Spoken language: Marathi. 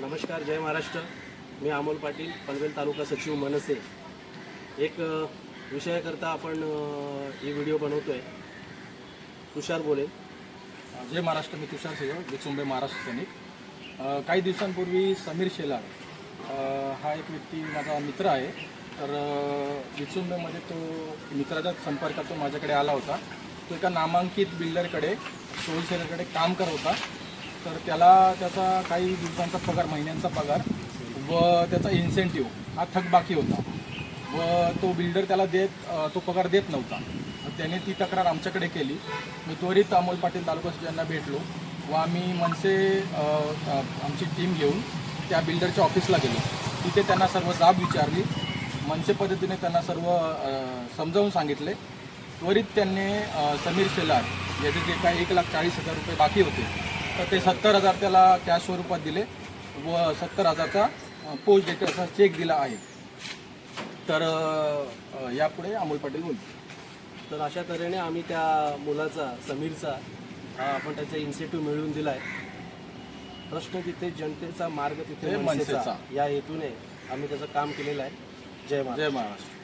नमस्कार जय महाराष्ट्र. मी अमोल पाटील पनवेल तालुका सचिव मनसे. एक विषयाकरता आपण ही व्हिडिओ बनवतो आहे तुषार बोले. जय महाराष्ट्र मी तुषार सिंह विचुंबे महाराष्ट्र सैनिक. काही दिवसांपूर्वी समीर शेलार हा एक व्यक्ती माझा मित्र आहे. तर विचुंबेमध्ये तो मित्राच्या संपर्कात तो माझ्याकडे आला होता. तो एका नामांकित बिल्डरकडे होलसेलरकडे काम करत होता. तर त्याला त्याचा काही दिवसांचा पगार महिन्यांचा पगार व त्याचा इन्सेंटिव्ह हा थकबाकी होता. व तो बिल्डर त्याला देत तो पगार देत नव्हता. त्याने ती तक्रार आमच्याकडे केली. मी त्वरित अमोल पाटील तालुका यांना भेटलो व आम्ही मनसे आमची टीम घेऊन त्या बिल्डरच्या ऑफिसला गेलो. तिथे त्यांना सर्व जाब विचारली. मनसे पद्धतीने त्यांना सर्व समजावून सांगितले. त्वरित त्यांनी समीर शेलार याचे जे काही एक लाख चाळीस हजार रुपये बाकी होते तर ते सत्तर हजार त्याला कॅश स्वरूपात दिले व सत्तर हजारचा अ, पोस्ट डेटरचा चेक दिला आहे. तर यापुढे अमोल पाटील बोलतो तर अशा तऱ्हेने आम्ही त्या मुलाचा समीरचा आपण त्याचा इन्सेंटिव्ह मिळवून दिला आहे प्रश्न तिथे जनतेचा मार्ग तिथे मनसेचा. या हेतूने आम्ही त्याचं काम केलेलं आहे. जय महाराज जय महाराष्ट्र.